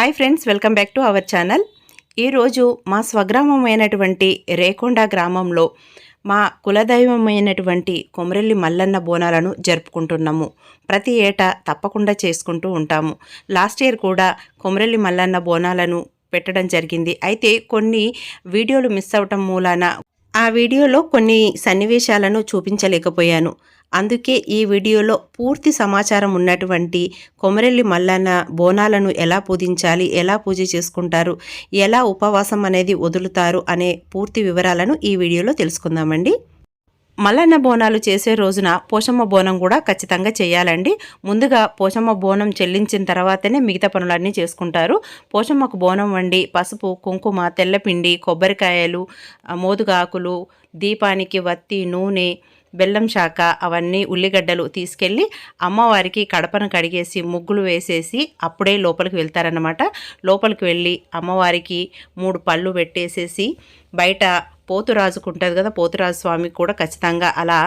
Hi friends welcome back to our channel. ఈరోజు మా స్వగ్రామమైనటువంటి రేకొండ గ్రామంలో మా కులదైవమైనటువంటి కొమరెల్లి మల్లన్న బోనాలను జరుపుకుంటున్నాము. ప్రతి ఏటా తప్పకుండా చేసుకుంటూ ఉంటాము. లాస్ట్ ఇయర్ కూడా కొమరెల్లి మల్లన్న బోనాలను పెట్టడం జరిగింది. అయితే కొన్ని వీడియోలు మిస్ అవటం మూలాన ఆ వీడియోలో కొన్ని సన్నివేశాలను చూపించలేకపోయాను. అందుకే ఈ వీడియోలో పూర్తి సమాచారం ఉన్నటువంటి కొమరెల్లి మల్లన్న బోనాలను ఎలా పూజించాలి ఎలా పూజ చేసుకుంటారు ఎలా ఉపవాసం అనేది వదులుతారు అనే పూర్తి వివరాలను ఈ వీడియోలో తెలుసుకుందామండి. మల్లన్న బోనాలు చేసే రోజున పోషమ్మ బోనం కూడా ఖచ్చితంగా చేయాలండి. ముందుగా పోషమ్మ బోనం చెల్లించిన తర్వాతనే మిగతా పనులన్నీ చేసుకుంటారు. పోషమ్మకు బోనం వండి పసుపు కుంకుమ తెల్లపిండి కొబ్బరికాయలు మోదుగాకులు దీపానికి వత్తి నూనె బెల్లం శాఖ అవన్నీ ఉల్లిగడ్డలు తీసుకెళ్ళి అమ్మవారికి కడపను కడిగేసి ముగ్గులు వేసేసి అప్పుడే లోపలికి వెళ్తారనమాట లోపలికి వెళ్ళి అమ్మవారికి మూడు పళ్ళు పెట్టేసేసి బయట పోతురాజుకు ఉంటుంది కదా పోతురాజు స్వామికి కూడా ఖచ్చితంగా అలా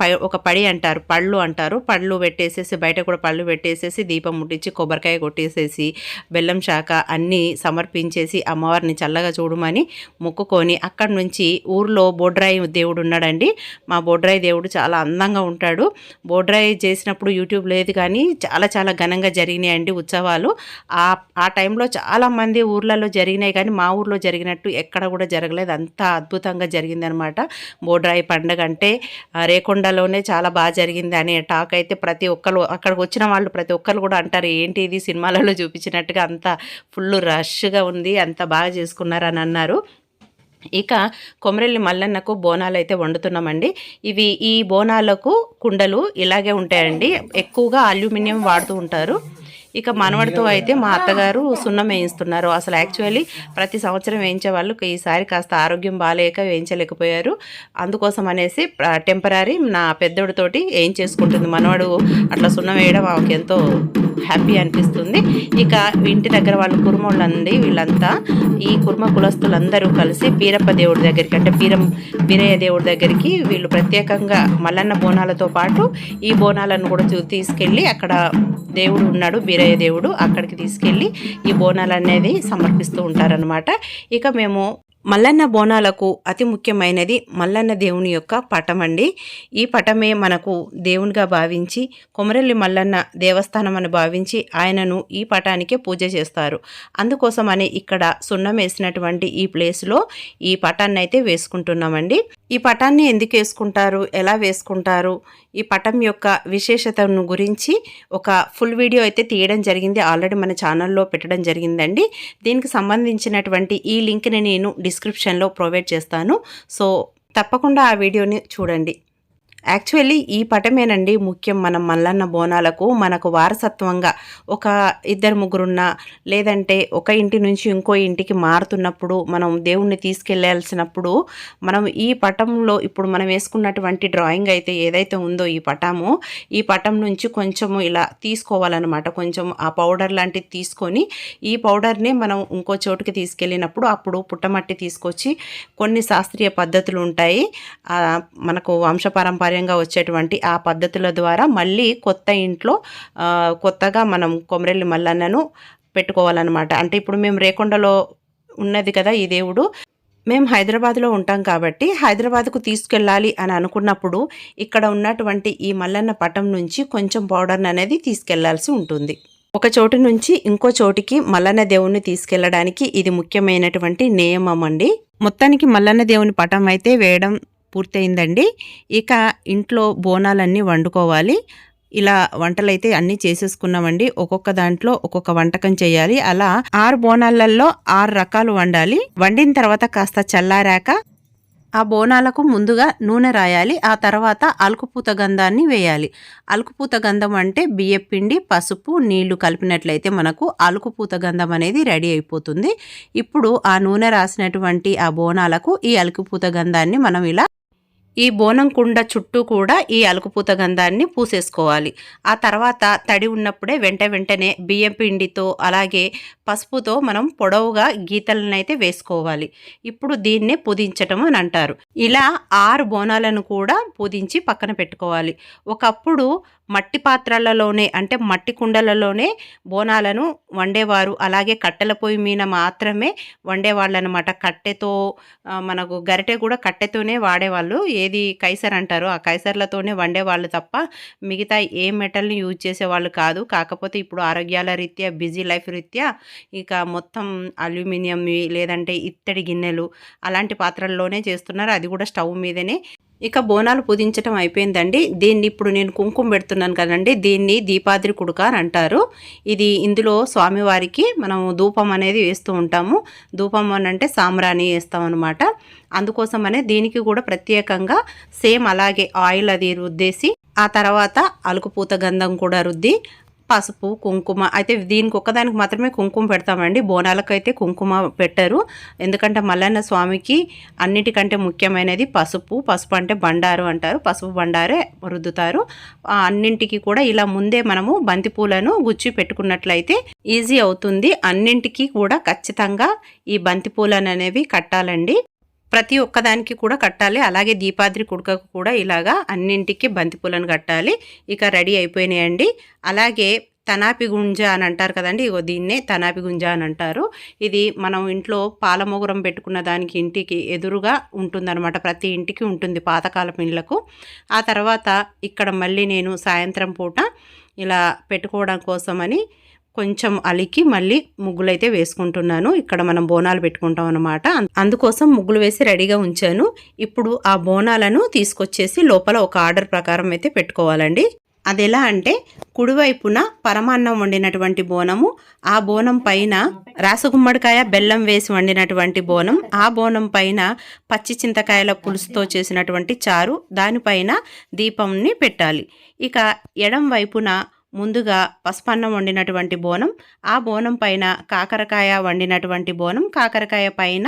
పై ఒక పడి అంటారు పళ్ళు అంటారు. పళ్ళు పెట్టేసేసి బయట కూడా పళ్ళు పెట్టేసేసి దీపం ముట్టించి కొబ్బరికాయ కొట్టేసేసి బెల్లం శాఖ అన్నీ సమర్పించేసి అమ్మవారిని చల్లగా చూడమని మొక్కుకొని అక్కడి నుంచి ఊర్లో బొడ్రాయి దేవుడు ఉన్నాడండి. మా బొడ్రాయి దేవుడు చాలా అందంగా ఉంటాడు. బోడ్రాయి చేసినప్పుడు యూట్యూబ్ లేదు కానీ చాలా చాలా ఘనంగా జరిగినాయండి ఉత్సవాలు. ఆ ఆ టైంలో చాలామంది ఊర్లలో జరిగినాయి కానీ మా ఊర్లో జరిగినట్టు ఎక్కడ కూడా జరగలేదు. అంత అద్భుతంగా జరిగిందనమాట. బోడ్రాయి పండగ అంటే రేకొండలోనే చాలా బాగా జరిగింది అనే టాక్ అయితే ప్రతి ఒక్కరు అక్కడికి వచ్చిన వాళ్ళు ప్రతి ఒక్కరు కూడా అంటారు ఏంటి ఇది సినిమాలలో చూపించినట్టుగా అంత ఫుల్ రష్గా ఉంది అంత బాగా చేసుకున్నారు అని అన్నారు. ఇక కొమరెల్లి మల్లన్నకు బోనాలు అయితే వండుతున్నామండి. ఇవి ఈ బోనాలకు కుండలు ఇలాగే ఉంటాయండి. ఎక్కువగా అల్యూమినియం వాడుతూ ఉంటారు. ఇక మనవడితో అయితే మా అత్తగారు సున్నం వేయిస్తున్నారు. అసలు యాక్చువల్లీ ప్రతి సంవత్సరం వేయించే వాళ్ళు ఈసారి కాస్త ఆరోగ్యం బాగాలేక వేయించలేకపోయారు. అందుకోసం అనేసి టెంపరీ నా పెద్దోడితోటి వేయించేసుకుంటుంది మనవాడు అట్లా సున్నం వేయడం ఆమెకి ఎంతో హ్యాపీ అనిపిస్తుంది. ఇక ఇంటి దగ్గర వాళ్ళు కుర్మోళ్ళండి వీళ్ళంతా ఈ కుర్మ కులస్తులందరూ కలిసి బీరప్ప దేవుడి దగ్గరికి అంటే బీరం బీరయ్య దేవుడి దగ్గరికి వీళ్ళు ప్రత్యేకంగా మల్లన్న బోనాలతో పాటు ఈ బోనాలను కూడా చూ- తీసుకెళ్ళి అక్కడ దేవుడు ఉన్నాడు బీరయ్య దేవుడు అక్కడికి తీసుకెళ్ళి ఈ బోనాలు అనేది సమర్పిస్తూ ఉంటారనమాట ఇక మేము మల్లన్న బోనాలకు అతి ముఖ్యమైనది మల్లన్న దేవుని యొక్క పటం అండి. ఈ పటమే మనకు దేవునిగా భావించి కొమరెల్లి మల్లన్న దేవస్థానం అని భావించి ఆయనను ఈ పటానికే పూజ చేస్తారు. అందుకోసమని ఇక్కడ సున్నం వేసినటువంటి ఈ ప్లేస్లో ఈ పటాన్ని అయితే వేసుకుంటున్నామండి. ఈ పటాన్ని ఎందుకు వేసుకుంటారు? ఎలా వేసుకుంటారు? ఈ పటం యొక్క విశేషతను గురించి ఒక ఫుల్ వీడియో అయితే తీయడం జరిగింది. ఆల్రెడీ మన ఛానల్లో పెట్టడం జరిగిందండి. దీనికి సంబంధించినటువంటి ఈ లింక్ని నేను డిస్క్రిప్షన్లో ప్రొవైడ్ చేస్తాను. సో తప్పకుండా ఆ వీడియోని చూడండి. యాక్చువల్లీ ఈ పటమేనండి ముఖ్యం మనం మల్లన్న బోనాలకు మనకు వారసత్వంగా ఒక ఇద్దరు ముగ్గురున్న లేదంటే ఒక ఇంటి నుంచి ఇంకో ఇంటికి మారుతున్నప్పుడు మనం దేవుణ్ణి తీసుకెళ్ళాల్సినప్పుడు మనం ఈ పటంలో ఇప్పుడు మనం వేసుకున్నటువంటి డ్రాయింగ్ అయితే ఏదైతే ఉందో ఈ పటము ఈ పటం నుంచి కొంచెము ఇలా తీసుకోవాలన్నమాట. కొంచెం ఆ పౌడర్ లాంటిది తీసుకొని ఈ పౌడర్ని మనం ఇంకో చోటుకి తీసుకెళ్ళినప్పుడు అప్పుడు పుట్టమట్టి తీసుకొచ్చి కొన్ని శాస్త్రీయ పద్ధతులు ఉంటాయి. మనకు వంశపారంపర్య ఆధ్వర్యంగా వచ్చేటువంటి ఆ పద్ధతుల ద్వారా మళ్ళీ కొత్త ఇంట్లో కొత్తగా మనం కొమరెల్లి మల్లన్నను పెట్టుకోవాలన్నమాట. అంటే ఇప్పుడు మేము రేకొండలో ఉన్నది కదా ఈ దేవుడు. మేము హైదరాబాద్లో ఉంటాం కాబట్టి హైదరాబాద్కు తీసుకెళ్ళాలి అని అనుకున్నప్పుడు ఇక్కడ ఉన్నటువంటి ఈ మల్లన్న పటం నుంచి కొంచెం పౌడర్ అనేది తీసుకెళ్ళాల్సి ఉంటుంది. ఒక చోటు నుంచి ఇంకో చోటికి మల్లన్న దేవుణ్ణి తీసుకెళ్ళడానికి ఇది ముఖ్యమైనటువంటి నియమం అండి. మొత్తానికి మల్లన్న దేవుని పటం అయితే వేయడం పూర్తయిందండి. ఇక ఇంట్లో బోనాలన్నీ వండుకోవాలి. ఇలా వంటలైతే అన్నీ చేసేసుకున్నామండి. ఒక్కొక్క దాంట్లో ఒక్కొక్క వంటకం చేయాలి. అలా ఆరు బోనాలలో ఆరు రకాలు వండాలి. వండిన తర్వాత కాస్త చల్లారాక ఆ బోనాలకు ముందుగా నూనె రాయాలి. ఆ తర్వాత అలుకుపూత గంధాన్ని వేయాలి. అలుకుపూత గంధం అంటే బియ్యపిండి పసుపు నీళ్ళు కలిపినట్లయితే మనకు అలుకుపూత గంధం అనేది రెడీ అయిపోతుంది. ఇప్పుడు ఆ నూనె రాసినటువంటి ఆ బోనాలకు ఈ అలుకుపూత గంధాన్ని మనం ఇలా ఈ బోనం కుండ చుట్టూ కూడా ఈ అలుకుపూత గంధాన్ని పూసేసుకోవాలి. ఆ తర్వాత తడి ఉన్నప్పుడే వెంట వెంటనే బియ్యం పిండితో అలాగే పసుపుతో మనం పొడవుగా గీతలనైతే వేసుకోవాలి. ఇప్పుడు దీన్నే పుదించటం అని అంటారు. ఇలా ఆరు బోనాలను కూడా పుదించి పక్కన పెట్టుకోవాలి. ఒకప్పుడు మట్టి పాత్రలలోనే అంటే మట్టి కుండలలోనే బోనాలను వండేవారు. అలాగే కట్టెల పొయ్యి మీద మాత్రమే వండేవాళ్ళు అనమాట కట్టెతో మనకు గరిటె కూడా కట్టెతోనే వాడేవాళ్ళు. ఏది కైసర్ అంటారు ఆ కైసర్లతోనే వండేవాళ్ళు తప్ప మిగతా ఏ మెటల్ని యూజ్ చేసేవాళ్ళు కాదు. కాకపోతే ఇప్పుడు ఆరోగ్యాల రీత్యా బిజీ లైఫ్ రీత్యా ఇక మొత్తం అల్యూమినియం లేదంటే ఇత్తడి గిన్నెలు అలాంటి పాత్రల్లోనే చేస్తున్నారు. అది కూడా స్టవ్ మీదనే ఇక బోనాలు పూజించటం అయిపోయిందండి. దీన్ని ఇప్పుడు నేను కుంకుమ పెడుతున్నాను కదండి. దీన్ని దీపాద్రి కుడుక అని అంటారు. ఇది ఇందులో స్వామివారికి మనం ధూపం అనేది వేస్తూ ఉంటాము. ధూపం అని అంటే సాంబ్రాణి వేస్తాం అనమాట అందుకోసమనే దీనికి కూడా ప్రత్యేకంగా సేమ్ అలాగే ఆయిల్ అది రుద్దేసి ఆ తర్వాత అలుకుపూత గంధం కూడా రుద్ది పసుపు కుంకుమ అయితే దీనికి ఒక్కదానికి మాత్రమే కుంకుమ పెడతామండి. బోనాలకు అయితే కుంకుమ పెట్టరు. ఎందుకంటే మల్లన్న స్వామికి అన్నిటికంటే ముఖ్యమైనది పసుపు. పసుపు అంటే బండారు అంటారు. పసుపు బండారే రుద్దుతారు. అన్నింటికి కూడా ఇలా ముందే మనము బంతిపూలను గుచ్చి పెట్టుకున్నట్లయితే ఈజీ అవుతుంది. అన్నింటికి కూడా ఖచ్చితంగా ఈ బంతిపూలను అనేవి కట్టాలండి. ప్రతి ఒక్కదానికి కూడా కట్టాలి. అలాగే దీపాద్రి కుడకకు కూడా ఇలాగా అన్నింటికి బంతిపూలను కట్టాలి. ఇక రెడీ అయిపోయినాయండి. అలాగే తనాపి గుంజ అని అంటారు కదండి ఇగో దీన్నే తనాపి గుంజ అని అంటారు. ఇది మనం ఇంట్లో పాలమోగురం పెట్టుకున్న దానికి ఇంటికి ఎదురుగా ఉంటుందన్నమాట. ప్రతి ఇంటికి ఉంటుంది పాతకాలపు ఇళ్ళకు. ఆ తర్వాత ఇక్కడ మళ్ళీ నేను సాయంత్రం పూట ఇలా పెట్టుకోవడం కోసమని కొంచెం అలికి మళ్ళీ ముగ్గులైతే వేసుకుంటున్నాను. ఇక్కడ మనం బోనాలు పెట్టుకుంటాం అనమాట అందుకోసం ముగ్గులు వేసి రెడీగా ఉంచాను. ఇప్పుడు ఆ బోనాలను తీసుకొచ్చేసి లోపల ఒక ఆర్డర్ ప్రకారం అయితే పెట్టుకోవాలండి. అది ఎలా అంటే కుడివైపున పరమాన్నం వండినటువంటి బోనము ఆ బోనం పైన రాసగుమ్మడికాయ బెల్లం వేసి వండినటువంటి బోనం ఆ బోనం పైన పచ్చి చింతకాయల పులుసుతో చేసినటువంటి చారు దానిపైన దీపంని పెట్టాలి. ఇక ఎడం వైపున ముందుగా పసుపన్నం వండినటువంటి బోనం ఆ బోనం పైన కాకరకాయ వండినటువంటి బోనం కాకరకాయ పైన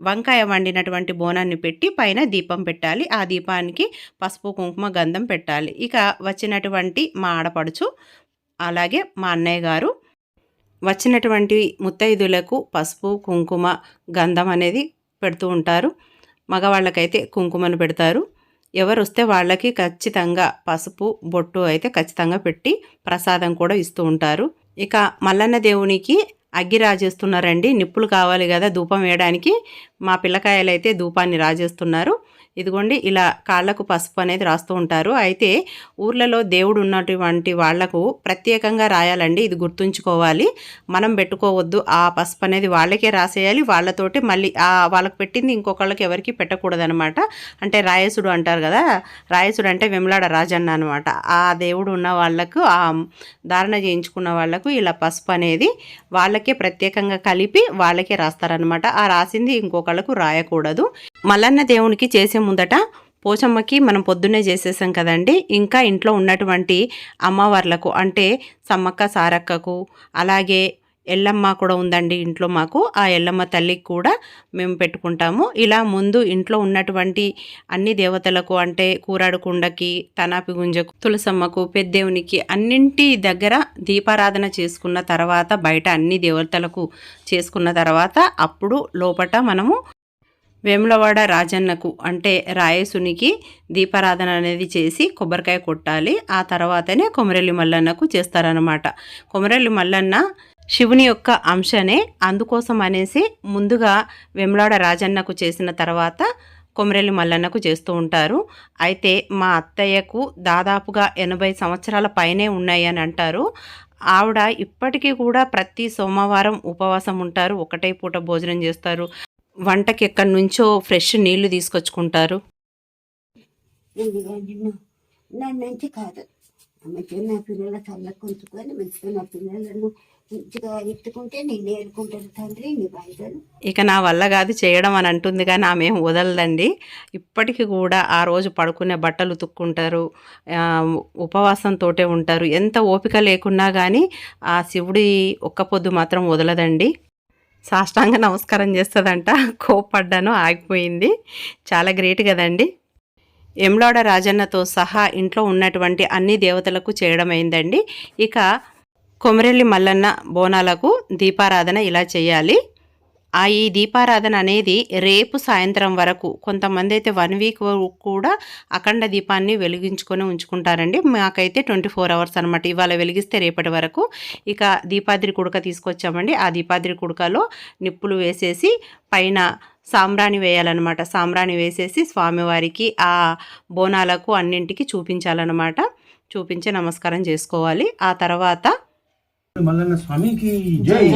వంకాయ వండినటువంటి బోనాన్ని పెట్టి పైన దీపం పెట్టాలి. ఆ దీపానికి పసుపు కుంకుమ గంధం పెట్టాలి. ఇక వచ్చినటువంటి మా ఆడపడుచు అలాగే మా అన్నయ్య గారు వచ్చినటువంటి ముత్తైదులకు పసుపు కుంకుమ గంధం అనేది పెడుతూ ఉంటారు. మగవాళ్ళకైతే కుంకుమను పెడతారు. ఎవరు వస్తే వాళ్ళకి ఖచ్చితంగా పసుపు బొట్టు అయితే ఖచ్చితంగా పెట్టి ప్రసాదం కూడా ఇస్తూ ఉంటారు. ఇక మల్లన్న దేవునికి అగ్గి రాజేస్తున్నారండి నిప్పులు కావాలి కదా ధూపం వేయడానికి మా పిల్లకాయలు అయితే ధూపాన్ని రాజేస్తున్నారు. ఇదిగోండి ఇలా కాళ్ళకు పసుపు అనేది రాస్తూ ఉంటారు. అయితే ఊర్లలో దేవుడు ఉన్నటువంటి వాళ్ళకు ప్రత్యేకంగా రాయాలండి. ఇది గుర్తుంచుకోవాలి. మనం పెట్టుకోవద్దు. ఆ పసుపు అనేది వాళ్ళకే రాసేయాలి. వాళ్ళతోటి మళ్ళీ ఆ వాళ్ళకి పెట్టింది ఇంకొకళ్ళకి ఎవరికి పెట్టకూడదనమాట. అంటే రాయసుడు అంటారు కదా రాయసుడు అంటే వెమ్లాడ రాజన్న అనమాట. ఆ దేవుడు ఉన్న వాళ్ళకు ఆ ధారణ చేయించుకున్న వాళ్ళకు ఇలా పసుపు అనేది వాళ్ళకే ప్రత్యేకంగా కలిపి వాళ్ళకే రాస్తారనమాట. ఆ రాసింది ఇంకొక రాయకూడదు. మల్లన్న దేవునికి చేసే ముందట పోచమ్మకి మనం పొద్దున్నే చేసేసాం కదండి. ఇంకా ఇంట్లో ఉన్నటువంటి అమ్మవార్లకు అంటే సమ్మక్క సారక్కకు అలాగే ఎల్లమ్మ కూడా ఉందండి ఇంట్లో మాకు. ఆ ఎల్లమ్మ తల్లికి కూడా మేము పెట్టుకుంటాము. ఇలా ముందు ఇంట్లో ఉన్నటువంటి అన్ని దేవతలకు అంటే కూరాడుకుండకి తనాపి గుంజకు తులసమ్మకు పెద్దేవునికి అన్నింటి దగ్గర దీపారాధన చేసుకున్న తర్వాత బయట అన్ని దేవతలకు చేసుకున్న తర్వాత అప్పుడు లోపట మనము వేములవాడ రాజన్నకు అంటే రాయసునికి దీపారాధన అనేది చేసి కొబ్బరికాయ కొట్టాలి. ఆ తర్వాతనే కొమరెల్లి మల్లన్నకు చేస్తారనమాట కొమరెల్లి మల్లన్న శివుని యొక్క అంశనే అందుకోసం అనేసి ముందుగా వెమ్లాడ రాజన్నకు చేసిన తర్వాత కొమరెల్లి మల్లన్నకు చేస్తూ ఉంటారు. అయితే మా అత్తయ్యకు దాదాపుగా ఎనభై సంవత్సరాల పైనే ఉన్నాయి అని అంటారు. ఆవిడ ఇప్పటికీ కూడా ప్రతి సోమవారం ఉపవాసం ఉంటారు. ఒకటే పూట భోజనం చేస్తారు. వంటకి ఎక్కడి నుంచో ఫ్రెష్ నీళ్ళు తీసుకొచ్చుకుంటారు. కాదు. మంచిగా నా పిల్లల కళ్ళకు కొంచుకొని మంచిగా నా పిల్లలను మంచిగా ఎత్తుకుంటే నేను ఏరుకుంటాను తండ్రి నీ బాధ్యతలు ఇక నా వల్ల కాదు చేయడం అని అంటుంది కానీ ఆమె ఏం వదలదండి. ఇప్పటికీ కూడా ఆ రోజు పడుకునే బట్టలు ఉతుక్కుంటారు ఉపవాసంతో ఉంటారు. ఎంత ఓపిక లేకున్నా కానీ ఆ శివుడి ఒక్క పొద్దు మాత్రం వదలదండి. సాష్టాంగ నమస్కారం చేస్తుందంట. కోప్పడ్డాను ఆగిపోయింది. చాలా గ్రేట్ కదండి. ఎమ్లాడ రాజన్నతో సహా ఇంట్లో ఉన్నటువంటి అన్ని దేవతలకు చేయడమైందండి. ఇక కొమరెల్లి మల్లన్న బోనాలకు దీపారాధన ఇలా చేయాలి. ఆ ఈ దీపారాధన అనేది రేపు సాయంత్రం వరకు కొంతమంది అయితే వన్ వీక్ కూడా అఖండ దీపాన్ని వెలిగించుకొని ఉంచుకుంటారండి. మాకైతే ట్వంటీ ఫోర్ అవర్స్ అనమాట ఇవాళ వెలిగిస్తే రేపటి వరకు ఇక దీపాద్రి కుడక తీసుకొచ్చామండి. ఆ దీపాద్రి కుడకలో నిప్పులు వేసేసి పైన సాంబ్రాణి వేయాలన్నమాట. సాంబ్రాణి వేసేసి స్వామివారికి ఆ బోనాలకు అన్నింటికి చూపించాలన్నమాట. చూపించి నమస్కారం చేసుకోవాలి. ఆ తర్వాత మల్లన్న స్వామికి జై.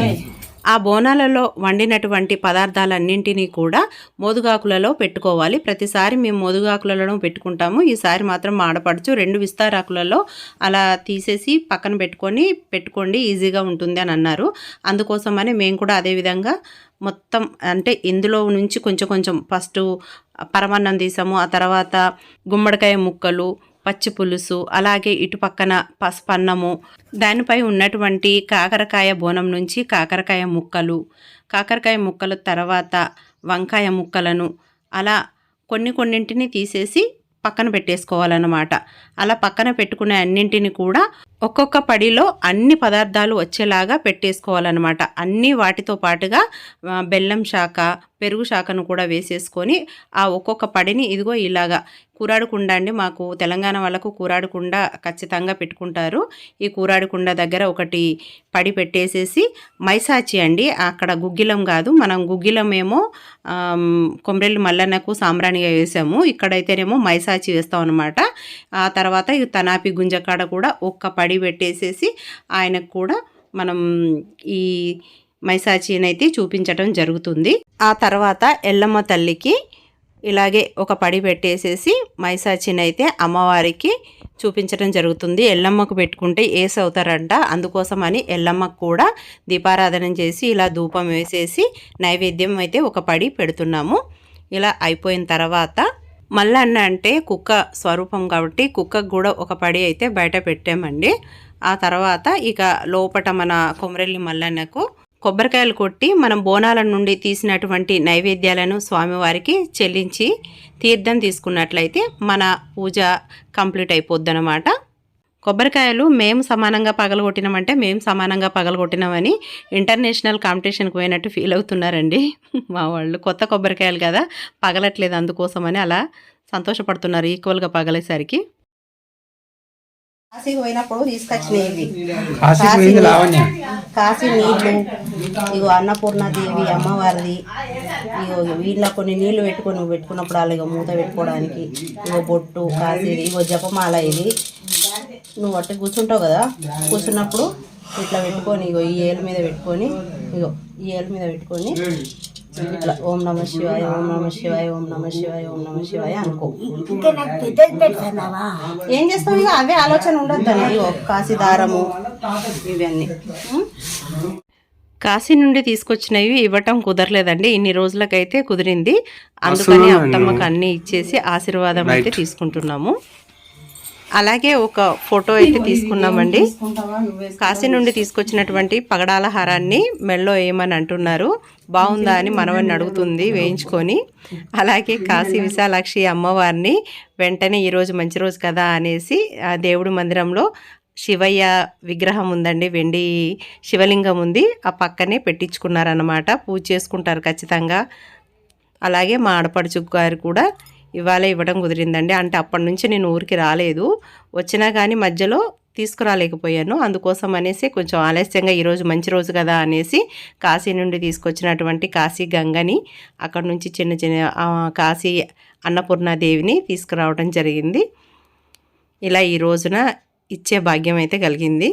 ఆ బోనాలలో వండినటువంటి పదార్థాలన్నింటినీ కూడా మోదుగాకులలో పెట్టుకోవాలి. ప్రతిసారి మేము మోదుగాకులలో పెట్టుకుంటాము. ఈసారి మాత్రం మాడపడుచు రెండు విస్తారాకులలో అలా తీసేసి పక్కన పెట్టుకొని పెట్టుకోండి ఈజీగా ఉంటుంది అని అన్నారు. అందుకోసమని మేము కూడా అదే విధంగా మొత్తం అంటే ఇందులో నుంచి కొంచెం కొంచెం ఫస్ట్ పరమాన్నం తీసాము. ఆ తర్వాత గుమ్మడికాయ ముక్కలు పచ్చి పులుసు అలాగే ఇటు పక్కన పసుపన్నము దానిపై ఉన్నటువంటి కాకరకాయ బోనం నుంచి కాకరకాయ ముక్కలు. కాకరకాయ ముక్కల తర్వాత వంకాయ ముక్కలను అలా కొన్ని కొన్నింటిని తీసేసి పక్కన పెట్టేసుకోవాలన్నమాట. అలా పక్కన పెట్టుకునే అన్నింటిని కూడా ఒక్కొక్క పడిలో అన్ని పదార్థాలు వచ్చేలాగా పెట్టేసుకోవాలన్నమాట. అన్ని వాటితో పాటుగా బెల్లం శాఖ పెరుగు శాఖను కూడా వేసేసుకొని ఆ ఒక్కొక్క పడిని ఇదిగో ఇలాగా కూరాడుకుండ అండి. మాకు తెలంగాణ వాళ్ళకు కూరాడుకుండ ఖచ్చితంగా పెట్టుకుంటారు. ఈ కూరాడుకుండ దగ్గర ఒకటి పడి పెట్టేసేసి మైసాచి అండి. అక్కడ గుగ్గిలం కాదు. మనం గుగ్గిలం ఏమో ఆమ్, మల్లన్నకు సాంబ్రాణిగా వేసాము. ఇక్కడైతేనేమో మైసాచి వేస్తాం అనమాట ఆ తర్వాత ఈ తనాపి గుంజకాడ కూడా ఒక్క పడి పెట్టేసేసి ఆయనకు కూడా మనం ఈ మైసాచినైతే చూపించటం జరుగుతుంది. ఆ తర్వాత ఎల్లమ్మ తల్లికి ఇలాగే ఒక పడి పెట్టేసేసి మైసాచినైతే అమ్మవారికి చూపించడం జరుగుతుంది. ఎల్లమ్మకు పెట్టుకుంటే ఏసు అవుతారంట. అందుకోసమని ఎల్లమ్మకు కూడా దీపారాధన చేసి ఇలా ధూపం వేసేసి నైవేద్యం అయితే ఒక పడి పెడుతున్నాము. ఇలా అయిపోయిన తర్వాత మల్లన్న అంటే కుక్క స్వరూపం కాబట్టి కుక్కకు కూడా ఒక పడి అయితే బయట పెట్టామండి. ఆ తర్వాత ఇక లోపట మన కొమరెల్లి మల్లన్నకు కొబ్బరికాయలు కొట్టి మనం బోనాల నుండి తీసినటువంటి నైవేద్యాలను స్వామివారికి చెల్లించి తీర్థం తీసుకున్నట్లయితే మన పూజ కంప్లీట్ అయిపోద్దనమాట కొబ్బరికాయలు మేము సమానంగా పగలగొట్టినామంటే మేము సమానంగా పగలగొట్టినామని ఇంటర్నేషనల్ కాంపిటీషన్కి పోయినట్టు ఫీల్ అవుతున్నారండి. మా వాళ్ళు కొత్త కొబ్బరికాయలు కదా పగలట్లేదు అందుకోసమని అలా సంతోషపడుతున్నారు ఈక్వల్గా పగలేసరికి. కాశీకి పోయినప్పుడు లావణ్య? కాశీ నీళ్ళు ఇగో అన్నపూర్ణాదేవి అమ్మవారిది. ఇగో వీళ్ళ కొన్ని నీళ్ళు పెట్టుకొని నువ్వు పెట్టుకున్నప్పుడు అలాగ మూత పెట్టుకోవడానికి ఇగో బొట్టు కాశీది ఇగో జపమాల ఇది. నువ్వు అట్ట కూర్చుంటావు కదా? కూర్చున్నప్పుడు ఇట్లా పెట్టుకొని ఇగో ఈ ఏలు మీద పెట్టుకొని ఇగో ఈ ఏలు మీద పెట్టుకొని ఇట్లా ఓం నమ శివాయ ఓం నమ శివాయ ఓం నమ శివాయ ఓం నమ శివాయ అనుకో. ఏం చేస్తావు ఇక అవే ఆలోచన ఉండొద్దు ఇగో కాశీ దారము ఇవన్నీ? కాశీ నుండి తీసుకొచ్చినవి ఇవ్వటం కుదరలేదండి. ఇన్ని రోజులకైతే కుదిరింది. అందుకని అత్తమ్మకు అన్ని ఇచ్చేసి ఆశీర్వాదం అయితే తీసుకుంటున్నాము. అలాగే ఒక ఫోటో అయితే తీసుకున్నామండి. కాశీ నుండి తీసుకొచ్చినటువంటి పగడాల హారాన్ని మెల్లో వేయమని అంటున్నారు? బాగుందా అని మనవని అడుగుతుంది వేయించుకొని. అలాగే కాశీ విశాలాక్షి అమ్మవారిని వెంటనే ఈరోజు మంచి రోజు కదా అనేసి ఆ దేవుడి మందిరంలో శివయ్య విగ్రహం ఉందండి వెండి శివలింగం ఉంది ఆ పక్కనే పెట్టించుకున్నారన్నమాట. పూజ చేసుకుంటారు ఖచ్చితంగా. అలాగే మా ఆడపడుచు గారు కూడా ఇవాళ ఇవ్వడం కుదిరిందండి. అంటే అప్పటి నుంచి నేను ఊరికి రాలేదు. వచ్చినా కానీ మధ్యలో తీసుకురాలేకపోయాను. అందుకోసం అనేసి కొంచెం ఆలస్యంగా ఈరోజు మంచి రోజు కదా అనేసి కాశీ నుండి తీసుకొచ్చినటువంటి కాశీ గంగని అక్కడ నుంచి చిన్న చిన్న కాశీ అన్నపూర్ణాదేవిని తీసుకురావడం జరిగింది. ఇలా ఈ రోజున ఇచ్చే భాగ్యం అయితే కలిగింది.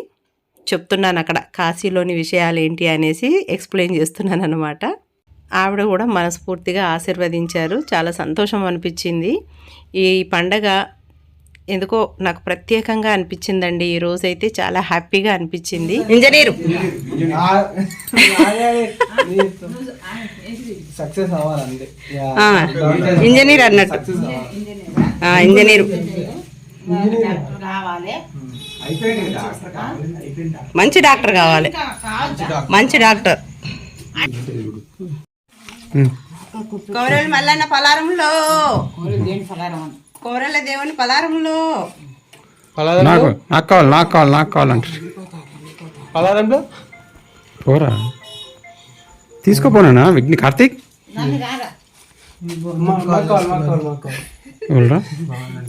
చెప్తున్నాను అక్కడ కాశీలోని విషయాలు ఏంటి అనేసి ఎక్స్ప్లెయిన్ చేస్తున్నాను అనమాట ఆవిడ కూడా మనస్ఫూర్తిగా ఆశీర్వదించారు. చాలా సంతోషం అనిపించింది. ఈ పండగ ఎందుకో నాకు ప్రత్యేకంగా అనిపించిందండి. ఈ రోజైతే చాలా హ్యాపీగా అనిపించింది. ఇంజనీరు. ఇంజనీర్ అన్నట్టు. ఆ, ఇంజనీరు. మంచి డాక్టర్ కావాలి. మంచి డాక్టర్. కోరలు మల్లన్న పలారంలో. కోరల దేవుని పలారంలో. నాకు నాకు కావాలి నాకు కావాలి నాకు కావాలంటారు పలారంలో? పోరా. తీసుకోపోనా విఘ్ని కార్తీక్?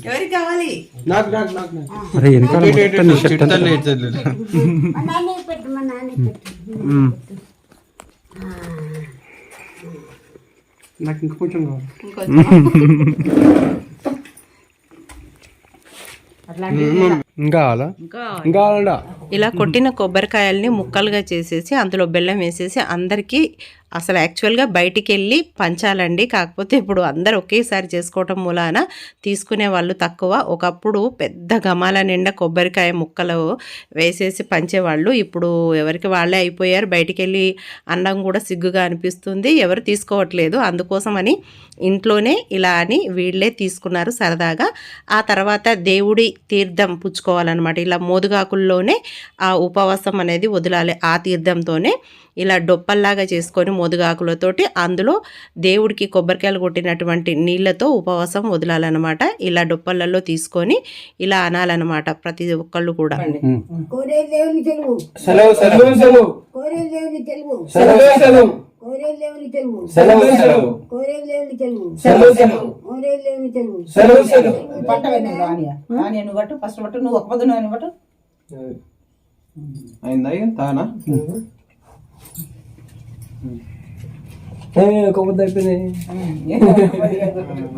ఎవరికి కావాలి? నాకు నాకు నాకు నాకు. అరే వెనకాల మొత్తం నీ షర్ట్ అంతా- మా నాన్న పెట్టు మా నాన్న పెట్టు. నాకు ఇంకా కొంచెం కావాలి ఇంకా ఇలా కొట్టిన కొబ్బరికాయల్ని ముక్కలుగా చేసేసి అందులో బెల్లం వేసేసి అందరికీ అసలు యాక్చువల్గా బయటికి వెళ్ళి పంచాలండి. కాకపోతే ఇప్పుడు అందరు ఒకేసారి చేసుకోవటం మూలాన తీసుకునే వాళ్ళు తక్కువ. ఒకప్పుడు పెద్ద గమాల నిండా కొబ్బరికాయ ముక్కలు వేసేసి పంచేవాళ్ళు. ఇప్పుడు ఎవరికి వాళ్ళే అయిపోయారు. బయటికి వెళ్ళి అన్నం కూడా సిగ్గుగా అనిపిస్తుంది. ఎవరు తీసుకోవట్లేదు. అందుకోసమని ఇంట్లోనే ఇలా అని వీళ్ళే తీసుకున్నారు సరదాగా. ఆ తర్వాత దేవుడి తీర్థం పుచ్చుకోవాలన్నమాట. ఇలా మోదుగాకుల్లోనే ఆ ఉపవాసం అనేది వదలాలి. ఆ తీర్థంతోనే ఇలా డొప్పల్లాగా చేసుకొని మోదుగాకులతోటి అందులో దేవుడికి కొబ్బరికాయలు కొట్టినటువంటి నీళ్ళతో ఉపవాసం వదలాలన్నమాట. ఇలా డొప్పలలో తీసుకొని ఇలా అనాలన్నమాట ప్రతి ఒక్కళ్ళు కూడా. ఫస్ట్ పట్టు. నువ్వు ఒక పట్టు. అయిందా? తానా? కొబ్బరి అయిపోయింది.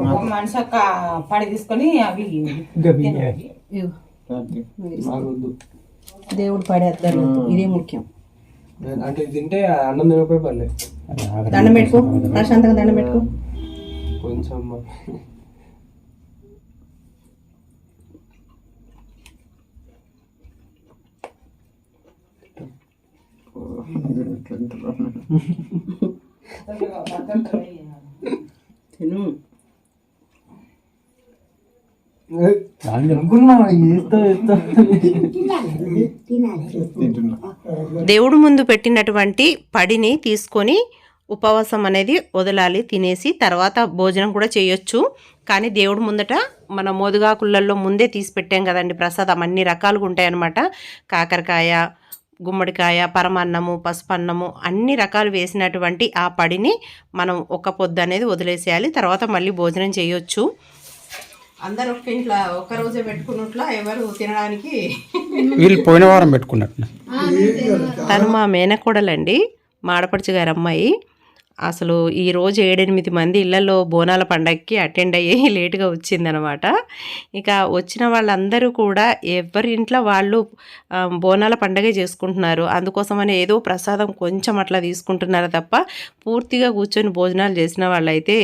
ఒక మనిషి ఒక పడి తీసుకొని అవి దేవుడు పడేస్తారు ఇదే ముఖ్యం. అంటే తింటే అన్నం తినకపోయి పర్లేదు. దండం పెట్టుకో. ప్రశాంతంగా దండం పెట్టుకో. కొంచెం. తిను. దేవుడు ముందు పెట్టినటువంటి పడిని తీసుకొని ఉపవాసం అనేది వదలాలి తినేసి తర్వాత భోజనం కూడా చేయొచ్చు. కానీ దేవుడు ముందట మన మోదుగాకులలో ముందే తీసి పెట్టాం కదండి ప్రసాదం. అన్ని రకాలుగా ఉంటాయన్నమాట. కాకరకాయ గుమ్మడికాయ పరమాన్నము పసుపన్నము అన్ని రకాలు వేసినటువంటి ఆ పడిని మనం ఒక పొద్దు అనేది వదిలేసేయాలి. తర్వాత మళ్ళీ భోజనం చేయొచ్చు. అందరు ఒక్క ఇంట్లో ఒక్క రోజే పెట్టుకున్నట్ల ఎవరు తినడానికి వీళ్ళు పోయిన వారం పెట్టుకున్నట్టు తను మా మేనకోడలండి మాడపడుచు గారి అమ్మాయి. అసలు ఈ రోజు ఏడెనిమిది మంది ఇళ్ళలో బోనాల పండగకి అటెండ్ అయ్యి లేటుగా వచ్చిందనమాట. ఇక వచ్చిన వాళ్ళందరూ కూడా ఎవరి ఇంట్లో వాళ్ళు బోనాల పండగే చేసుకుంటున్నారు. అందుకోసమని ఏదో ప్రసాదం కొంచెం అట్లా తీసుకుంటున్నారు తప్ప పూర్తిగా కూర్చొని భోజనాలు చేసిన వాళ్ళైతే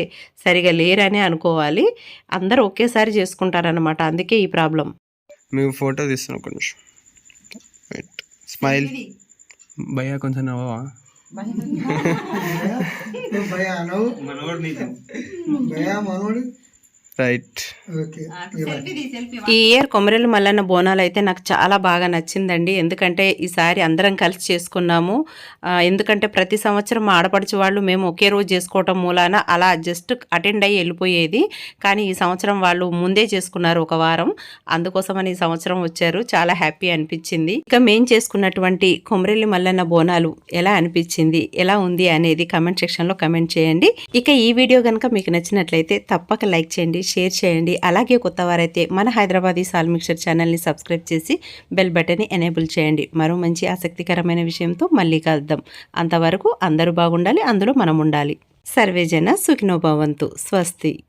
సరిగా లేరని అనుకోవాలి. అందరూ ఒకేసారి చేసుకుంటారనమాట. అందుకే ఈ ప్రాబ్లం. మేము ఫోటో తీస్తున్నాం వెయిట్ స్మైల్ భయ్యా కొంచెం నవ్వవా? ભયા નવ મનોડ નહીં ભયા મનોડ రైట్ ఈ ఇయర్ కొమరెల్లి మల్లన్న బోనాలు అయితే నాకు చాలా బాగా నచ్చిందండి. ఎందుకంటే ఈసారి అందరం కలిసి చేసుకున్నాము. ఎందుకంటే ప్రతి సంవత్సరం మా ఆడపడుచు వాళ్ళు మేము ఒకే రోజు చేసుకోవటం మూలాన అలా జస్ట్ అటెండ్ అయ్యి వెళ్ళిపోయేది. కానీ ఈ సంవత్సరం వాళ్ళు ముందే చేసుకున్నారు ఒక వారం. అందుకోసమని ఈ సంవత్సరం వచ్చారు. చాలా హ్యాపీ అనిపించింది. ఇక మేం చేసుకున్నటువంటి కొమరెల్లి మల్లన్న బోనాలు ఎలా అనిపించింది ఎలా ఉంది అనేది కమెంట్ సెక్షన్లో కమెంట్ చేయండి. ఇక ఈ వీడియో కనుక మీకు నచ్చినట్లయితే తప్పక లైక్ చేయండి. షేర్ చేయండి. అలాగే కొత్త వారైతే మన హైదరాబాదీ సాల్ మిక్సర్ ఛానల్ని సబ్స్క్రైబ్ చేసి బెల్ బటన్ని ఎనేబుల్ చేయండి. మరో మంచి ఆసక్తికరమైన విషయంతో మళ్ళీ కలుద్దాం. అంతవరకు అందరూ బాగుండాలి అందులో మనం ఉండాలి సర్వేజన సుఖినోభవంతు స్వస్తి.